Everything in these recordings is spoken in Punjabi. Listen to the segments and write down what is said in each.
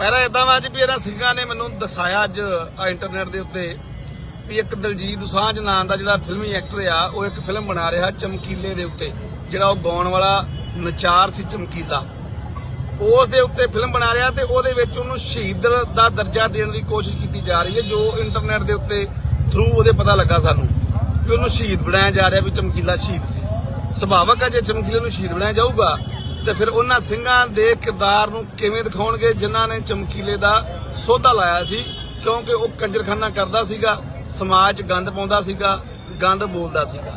ਪਹਿਲਾਂ ਇਦਾਂ ਵਾ ਅੱਜ ਵੀ ਇਹਨਾਂ ਸਿੰਘਾਂ ਨੇ ਮੈਨੂੰ ਦਸਾਇਆ ਅੱਜ ਇੰਟਰਨੈਟ ਦੇ ਉੱਤੇ ਵੀ ਇੱਕ ਦਲਜੀਤ ਦੋਸਾਂਝ ਨਾਂ ਦਾ ਜਿਹੜਾ ਫਿਲਮੀ ਐਕਟਰ ਆ, ਉਹ ਇੱਕ ਫਿਲਮ ਬਣਾ ਰਿਹਾ ਚਮਕੀਲੇ ਦੇ ਉੱਤੇ, ਜਿਹੜਾ ਉਹ ਗਾਉਣ ਵਾਲਾ ਨਚਾਰ ਸੀ ਚਮਕੀਲਾ। ਉਸ ਦੇ ਉੱਤੇ ਫਿਲਮ ਬਣਾ ਰਿਹਾ ਤੇ ਉਹਦੇ ਵਿੱਚ ਉਹਨੂੰ ਸ਼ਹੀਦ ਦਾ ਦਰਜਾ ਦੇਣ ਦੀ ਕੋਸ਼ਿਸ਼ ਕੀਤੀ ਜਾ ਰਹੀ ਹੈ, ਜੋ ਇੰਟਰਨੈਟ ਦੇ ਉੱਤੇ ਥਰੂ ਉਹਦੇ ਪਤਾ ਲੱਗਾ ਸਾਨੂੰ ਕਿ ਉਹਨੂੰ ਸ਼ਹੀਦ ਬਣਾਇਆ ਜਾ ਰਿਹਾ ਵੀ ਚਮਕੀਲਾ ਸ਼ਹੀਦ ਸੀ। ਸੁਭਾਵਕ ਹੈ ਜੇ ਚਮਕੀਲੇ ਨੂੰ ਸ਼ਹੀਦ ਬਣਾਇਆ ਜਾਊਗਾ ਤੇ ਫਿਰ ਉਹਨਾਂ ਸਿੰਘਾਂ ਦੇ ਕਿਰਦਾਰ ਨੂੰ ਕਿਵੇਂ ਦਿਖਾਉਣਗੇ, ਜਿਨ੍ਹਾਂ ਨੇ ਚਮਕੀਲੇ ਦਾ ਸੋਧਾ ਲਾਇਆ ਸੀ, ਕਿਉਂਕਿ ਉਹ ਕੰਜਰਖਾਨਾ ਕਰਦਾ ਸੀਗਾ, ਸਮਾਜ 'ਚ ਗੰਦ ਪਾਉਂਦਾ ਸੀਗਾ, ਗੰਦ ਬੋਲਦਾ ਸੀਗਾ।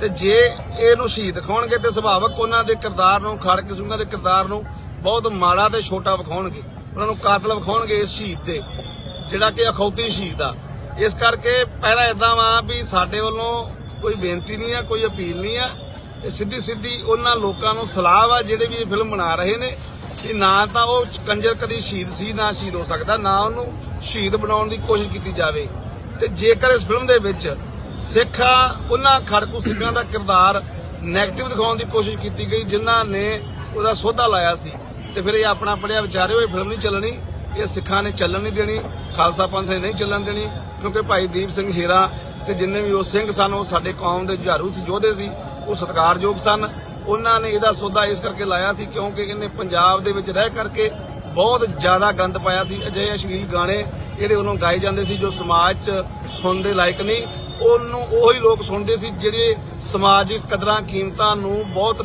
ਤੇ ਜੇ ਇਹਨੂੰ ਸ਼ਹੀਦ ਦਿਖਾਉਣਗੇ, ਤੇ ਸੁਭਾਵਕ ਉਹਨਾਂ ਦੇ ਕਿਰਦਾਰ ਨੂੰ ਖੜਕ ਸਿੰਘਾਂ ਦੇ ਕਿਰਦਾਰ ਨੂੰ ਬਹੁਤ ਮਾੜਾ ਤੇ ਛੋਟਾ ਵਿਖਾਉਣਗੇ। ਉਹਨਾਂ ਨੂੰ ਕਾਤਲ ਵਿਖਾਉਣਗੇ ਇਸ ਸ਼ਹੀਦ ਦੇ, ਜਿਹੜਾ ਕਿ ਅਖੌਤੀ ਸ਼ਹੀਦ ਆ। ਇਸ ਕਰਕੇ ਪਹਿਲਾਂ ਇਦਾਂ ਵਾ ਵੀ ਸਾਡੇ ਵੱਲੋਂ ਕੋਈ ਬੇਨਤੀ ਨਹੀਂ ਆ, ਕੋਈ ਅਪੀਲ ਨਹੀਂ ਆ। ਤੇ ਸਿੱਧੀ ਸਿੱਧੀ ਉਹਨਾਂ ਲੋਕਾਂ ਨੂੰ ਸਲਾਹ ਆ ਜਿਹੜੇ ਵੀ ਇਹ ਫਿਲਮ ਬਣਾ ਰਹੇ ਨੇ ਕਿ ਨਾ ਤਾਂ ਉਹ ਕੰਜਰ ਕਦੀ ਸ਼ਹੀਦ ਸੀ, ਨਾ ਸ਼ਹੀਦ ਹੋ ਸਕਦਾ, ਨਾ ਉਹਨੂੰ ਸ਼ਹੀਦ ਬਣਾਉਣ ਦੀ ਕੋਸ਼ਿਸ਼ ਕੀਤੀ ਜਾਵੇ। ਤੇ ਜੇਕਰ ਇਸ ਫਿਲਮ ਦੇ ਵਿੱਚ ਸਿੱਖਾਂ ਉਹਨਾਂ ਖੜਕੂ ਸਿੰਘਾਂ ਦਾ ਕਿਰਦਾਰ ਨੈਗੇਟਿਵ ਦਿਖਾਉਣ ਦੀ ਕੋਸ਼ਿਸ਼ ਕੀਤੀ ਗਈ, ਜਿਨ੍ਹਾਂ ਨੇ ਉਹਦਾ ਸੋਧਾ ਲਾਇਆ ਸੀ। ਤੇ ਫਿਰ ਇਹ ਆਪਣਾ ਪੜਿਆ ਵਿਚਾਰਿਓ, ਇਹ ਫਿਲਮ ਨਹੀਂ ਚੱਲਣੀ, ਇਹ ਸਿੱਖਾਂ ਨੇ ਚੱਲਣ ਨਹੀਂ ਦੇਣੀ, ਖਾਲਸਾ ਪੰਥ ਨੇ ਨਹੀਂ ਚੱਲਣ ਦੇਣੀ, ਕਿਉਂਕਿ ਭਾਈ ਦੀਪ ਸਿੰਘ ਹੀਰਾ ਤੇ ਜਿੰਨੇ ਵੀ ਉਹ ਸਿੰਘ ਸਨ, ਉਹ ਸਾਡੇ ਕੌਮ ਦੇ ਜੁਝਾਰੂ ਸੀ, ਯੋਧੇ ਸੀ ਉਹ ਸਤਿਕਾਰਯੋਗ ਸਨ। ਉਹਨਾਂ ਨੇ ਇਹਦਾ ਸੌਦਾ ਇਸ ਕਰਕੇ ਲਾਇਆ ਸੀ ਕਿਉਂਕਿ ਇਹਨੇ ਪੰਜਾਬ ਦੇ ਵਿੱਚ ਰਹਿ ਕਰਕੇ ਬਹੁਤ ਜ਼ਿਆਦਾ ਗੰਦ ਪਾਇਆ ਸੀ। ਅਜਿਹੇ ਅਸ਼ਲੀਲ ਗਾਣੇ ਜਿਹੜੇ ਉਹਨੂੰ ਗਾਏ ਜਾਂਦੇ ਸੀ ਜੋ ਸਮਾਜ 'ਚ ਸੁਣਨ ਦੇ ਲਾਇਕ ਨਹੀਂ। ਉਹਨੂੰ ਉਹੀ ਲੋਕ ਸੁਣਦੇ ਸੀ ਜਿਹੜੇ ਸਮਾਜਿਕ ਕਦਰਾਂ ਕੀਮਤਾਂ ਨੂੰ ਬਹੁਤ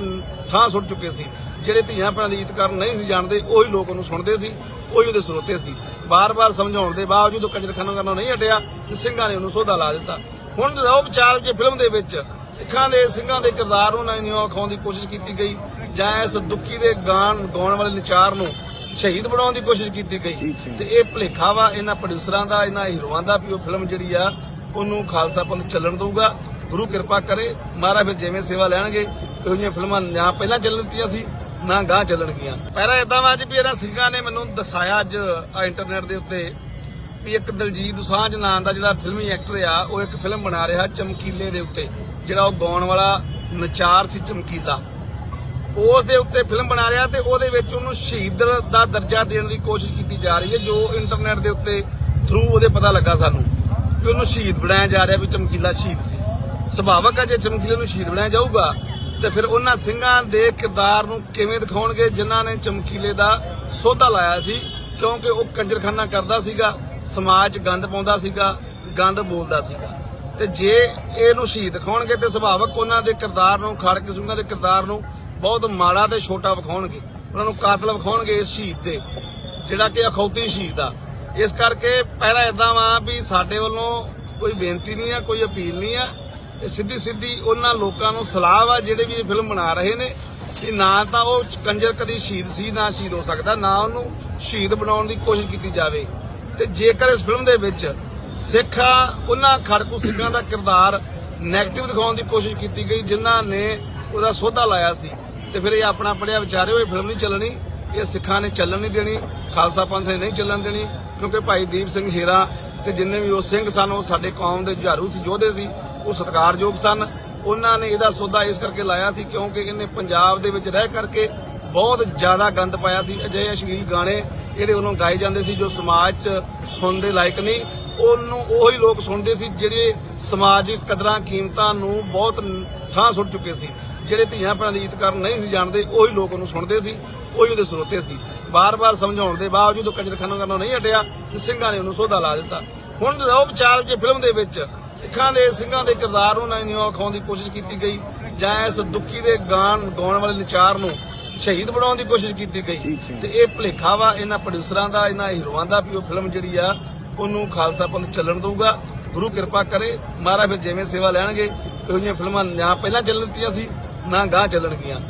ਥਾਂ ਸੁੱਟ ਚੁੱਕੇ ਸੀ। ਜਿਹੜੇ ਧੀਆਂ ਭੈਣਾਂ ਦੀ ਇੱਜ਼ਤ ਕਰਨ ਨਹੀਂ ਸੀ ਜਾਣਦੇ, ਉਹੀ ਲੋਕ ਉਹਨੂੰ ਸੁਣਦੇ ਸੀ, ਉਹੀ ਉਹਦੇ ਸਰੋਤੇ ਸੀ। ਬਾਰ-ਬਾਰ ਸਮਝਾਉਣ ਦੇ ਬਾਵਜੂਦ ਉਹ ਕੰਜਰਖਾਨਾ ਕਰਨੋਂ ਨਹੀਂ ਹਟਿਆ ਤੇ ਸਿੰਘਾਂ ਨੇ ਉਹਨੂੰ ਸੋਧਾ ਲਾ ਦਿੱਤਾ। ਹੁਣ ਰਹੋ ਵਿਚਾਰ ਜੇ ਫਿਲਮ ਦੇ ਵਿੱਚ ਸਿੱਖਾਂ ਦੇ ਸਿੰਘਾਂ ਦੇ ਕਿਰਦਾਰ ਨੂੰ ਨਹੀਂ ਵਿਖਾਉਣ ਦੀ ਕੋਸ਼ਿਸ਼ ਕੀਤੀ ਗਈ ਜਾਂ ਇਸ ਦੁੱਖੀ ਦੇ ਗਾਣ ਗਾਉਣ ਵਾਲੇ ਨਚਾਰ ਨੂੰ ਸ਼ਹੀਦ ਬਣਾਉਣ ਦੀ ਕੋਸ਼ਿਸ਼ ਕੀਤੀ ਗਈ। ਤੇ ਇਹ ਭੁਲੇਖਾ ਵਾ ਇਹਨਾਂ ਪ੍ਰੋਡਿਊਸਰਾਂ ਦਾ ਇਹਨਾਂ ਹੀਰੋਆਂ ਦਾ ਵੀ ਉਹ ਫਿਲਮ ਜਿਹੜੀ ਆ ਉਹਨੂੰ ਖਾਲਸਾ ਪੰਥ ਚੱਲਣ ਦਊਗਾ। ਗੁਰੂ ਕਿਰਪਾ ਕਰੇ ਮਹਾਰਾਜ ਫਿਰ ਜਿਵੇਂ ਸੇਵਾ ਲੈਣਗੇ ਇਹੋ ਜਿਹੀਆਂ ਫਿਲਮਾਂ ਨਾ ਪਹਿਲਾਂ ਚੱਲਣ ਦਿੱਤੀਆਂ ਸੀ ਨਾ ਗਾਂ ਚੱਲਣਗੀਆਂ। ਪਹਿਲਾਂ ਇਦਾਂ ਵਾ ਅੱਜ ਵੀ ਇਹਨਾਂ ਸਿੰਘਾਂ ਨੇ ਮੈਨੂੰ ਦਸਾਇਆ ਅੱਜ ਇੰਟਰਨੈਟ ਦੇ ਉੱਤੇ। ਵੀ ਇੱਕ ਦਲਜੀਤ ਦੁਸਾਂਝ ਨਾਂ ਦਾ ਜਿਹੜਾ ਫਿਲਮੀ ਐਕਟਰ ਆ, ਉਹ ਇੱਕ ਫਿਲਮ ਬਣਾ ਰਿਹਾ ਚਮਕੀਲੇ ਦੇ ਉੱਤੇ, ਜਿਹੜਾ ਉਹ ਗਾਉਣ ਵਾਲਾ ਨਚਾਰ ਸੀ ਚਮਕੀਲਾ। ਉਸ ਦੇ ਉੱਤੇ ਫਿਲਮ ਬਣਾ ਰਿਹਾ ਤੇ ਉਹਦੇ ਵਿੱਚ ਉਹਨੂੰ ਸ਼ਹੀਦ ਦਾ ਦਰਜਾ ਦੇਣ ਦੀ ਕੋਸ਼ਿਸ਼ ਕੀਤੀ ਜਾ ਰਹੀ ਹੈ, ਜੋ ਇੰਟਰਨੈਟ ਦੇ ਉੱਤੇ ਥਰੂ ਉਹਦੇ ਪਤਾ ਲੱਗਾ ਸਾਨੂੰ ਕਿ ਉਹਨੂੰ ਸ਼ਹੀਦ ਬਣਾਇਆ ਜਾ ਰਿਹਾ ਵੀ ਚਮਕੀਲਾ ਸ਼ਹੀਦ ਸੀ। ਸੁਭਾਵਕ ਹੈ ਜੇ ਚਮਕੀਲੇ ਨੂੰ ਸ਼ਹੀਦ ਬਣਾਇਆ ਜਾਊਗਾ, ਤੇ ਫਿਰ ਉਹਨਾਂ ਸਿੰਘਾਂ ਦੇ ਕਿਰਦਾਰ ਨੂੰ ਕਿਵੇਂ ਦਿਖਾਉਣਗੇ, ਜਿਨ੍ਹਾਂ ਨੇ ਚਮਕੀਲੇ ਦਾ ਸੋਧਾ ਲਾਇਆ ਸੀ, ਕਿਉਂਕਿ ਉਹ ਕੰਜਰਖਾਨਾ ਕਰਦਾ ਸੀਗਾ ਸਮਾਜ 'ਚ ਗੰਦ ਪਾਉਂਦਾ ਸੀਗਾ, ਗੰਦ ਬੋਲਦਾ ਸੀਗਾ। ਤੇ ਜੇ ਇਹਨੂੰ ਸ਼ਹੀਦ ਦਿਖਾਉਣਗੇ ਤੇ ਸੁਭਾਵਕ ਉਹਨਾਂ ਦੇ ਕਿਰਦਾਰ ਨੂੰ ਖੜਕ ਸਿੰਘਾਂ ਦੇ ਕਿਰਦਾਰ ਨੂੰ ਬਹੁਤ ਮਾੜਾ ਤੇ ਛੋਟਾ ਵਿਖਾਉਣਗੇ। ਉਹਨਾਂ ਨੂੰ ਕਾਤਲ ਵਿਖਾਉਣਗੇ ਇਸ ਸ਼ਹੀਦ ਦੇ, ਜਿਹੜਾ ਕਿ ਅਖੌਤੀ ਸ਼ਹੀਦ ਆ। ਇਸ ਕਰਕੇ ਪਹਿਲਾਂ ਇਦਾਂ ਵਾ ਵੀ ਸਾਡੇ ਵੱਲੋਂ ਕੋਈ ਬੇਨਤੀ ਨਹੀਂ ਆ, ਕੋਈ ਅਪੀਲ ਨਹੀਂ ਆ। ਤੇ ਸਿੱਧੀ ਸਿੱਧੀ ਉਹਨਾਂ ਲੋਕਾਂ ਨੂੰ ਸਲਾਹ ਆ ਜਿਹੜੇ ਵੀ ਇਹ ਫਿਲਮ ਬਣਾ ਰਹੇ ਨੇ ਕਿ ਨਾ ਤਾਂ ਉਹ ਕੰਜਰ ਕਦੀ ਸ਼ਹੀਦ ਸੀ, ਨਾ ਸ਼ਹੀਦ ਹੋ ਸਕਦਾ, ਨਾ ਉਹਨੂੰ ਸ਼ਹੀਦ ਬਣਾਉਣ ਦੀ ਕੋਸ਼ਿਸ਼ ਕੀਤੀ ਜਾਵੇ। ਤੇ ਜੇਕਰ ਇਸ ਫਿਲਮ ਦੇ ਵਿੱਚ ਸਿੱਖਾਂ ਉਹਨਾਂ ਖੜਕੂ ਸਿੰਘਾਂ ਦਾ ਕਿਰਦਾਰ ਨੈਗੇਟਿਵ ਦਿਖਾਉਣ ਦੀ ਕੋਸ਼ਿਸ਼ ਕੀਤੀ ਗਈ, ਜਿਨ੍ਹਾਂ ਨੇ ਉਹਦਾ ਸੋਧਾ ਲਾਇਆ ਸੀ। ਤੇ ਫਿਰ ਇਹ ਆਪਣਾ ਪੜਿਆ ਵਿਚਾਰੇ ਹੋਏ ਫਿਲਮ ਨਹੀਂ ਚੱਲਣੀ। ਇਹ ਸਿੱਖਾਂ ਨੇ ਚੱਲਣ ਨਹੀਂ ਦੇਣੀ, ਖਾਲਸਾ ਪੰਥ ਨੇ ਨਹੀਂ ਚੱਲਣ ਦੇਣੀ, ਕਿਉਂਕਿ ਭਾਈ ਦੀਪ ਸਿੰਘ ਹੀਰਾ ਤੇ ਜਿੰਨੇ ਵੀ ਉਹ ਸਿੰਘ ਸਨ, ਉਹ ਸਾਡੇ ਕੌਮ ਦੇ ਜੁਝਾਰੂ ਸੀ, ਯੋਧੇ ਸੀ, ਉਹ ਸਤਿਕਾਰਯੋਗ ਸਨ। ਉਹਨਾਂ ਨੇ ਇਹਦਾ ਸੌਦਾ ਇਸ ਕਰਕੇ ਲਾਇਆ ਸੀ ਕਿਉਂਕਿ ਇਹਨੇ ਪੰਜਾਬ ਦੇ ਵਿੱਚ ਰਹਿ ਕਰਕੇ ਬਹੁਤ ਜ਼ਿਆਦਾ ਗੰਦ ਪਾਇਆ ਸੀ। ਅਜਿਹੇ ਅਸ਼ਲੀਲ ਗਾਣੇ ਜਿਹੜੇ ਉਹਨੂੰ ਗਾਏ ਜਾਂਦੇ ਸੀ ਜੋ ਸਮਾਜ 'ਚ ਸੁਣਨ ਲਾਇਕ ਨਹੀਂ। ਉਹਨੂੰ ਉਹੀ ਲੋਕ ਸੁਣਦੇ ਸੀ ਜਿਹੜੇ ਸਮਾਜਿਕ ਕਦਰਾਂ ਕੀਮਤਾਂ ਨੂੰ ਬਹੁਤ ਥਾਂ ਸੁੱਟ ਚੁੱਕੇ ਸੀ। ਜਿਹੜੇ ਧੀਆਂ ਭੈਣਾਂ ਦੀ ਇੱਜ਼ਤ ਕਰਨ ਨਹੀਂ ਸੀ ਜਾਣਦੇ, ਉਹੀ ਲੋਕ ਉਹਨੂੰ ਸੁਣਦੇ ਸੀ, ਉਹੀ ਉਹਦੇ ਸਰੋਤੇ ਸੀ। ਬਾਰ-ਬਾਰ ਸਮਝਾਉਣ ਦੇ ਬਾਵਜੂਦ ਉਹ ਕੰਜਰਖਾਨਾ ਕਰਨੋਂ ਨਹੀਂ ਹਟਿਆ ਤੇ ਸਿੰਘਾਂ ਨੇ ਉਹਨੂੰ ਸੋਧਾ ਲਾ ਦਿੱਤਾ। ਹੁਣ ਰਹੋ ਵਿਚਾਰ ਜੇ ਫਿਲਮ ਦੇ ਵਿੱਚ ਸਿੱਖਾਂ ਦੇ, ਸਿੰਘਾਂ ਦੇ ਕਿਰਦਾਰ ਨੂੰ ਨਹੀਂ ਵਿਖਾਉਣ ਦੀ ਕੋਸ਼ਿਸ਼ ਕੀਤੀ ਗਈ ਜਾਂ ਇਸ ਦੁੱਖੀ ਦੇ ਗਾਣ ਗਾਉਣ ਵਾਲੇ ਨਚਾਰ ਨੂੰ ਸ਼ਹੀਦ ਬਣਾਉਣ ਦੀ ਕੋਸ਼ਿਸ਼ ਕੀਤੀ ਗਈ। ਤੇ ਇਹ ਭੁਲੇਖਾ ਵਾ ਇਹਨਾਂ ਪ੍ਰੋਡਿਊਸਰਾਂ ਦਾ ਇਹਨਾਂ ਹੀਰੋਆਂ ਦਾ ਵੀ ਉਹ ਫਿਲਮ ਜਿਹੜੀ ਆ ਉਹਨੂੰ ਖਾਲਸਾ ਪੰਥ ਚੱਲਣ ਦਊਗਾ। ਗੁਰੂ ਕਿਰਪਾ ਕਰੇ ਮਹਾਰਾਜ ਫਿਰ ਜਿਵੇਂ ਸੇਵਾ ਲੈਣਗੇ ਇਹੋ ਜਿਹੀਆਂ ਫਿਲਮਾਂ ਨਾ ਪਹਿਲਾਂ ਚੱਲਣ ਦਿੱਤੀਆਂ ਸੀ ਨਾ ਗਾਂ ਚੱਲਣਗੀਆਂ।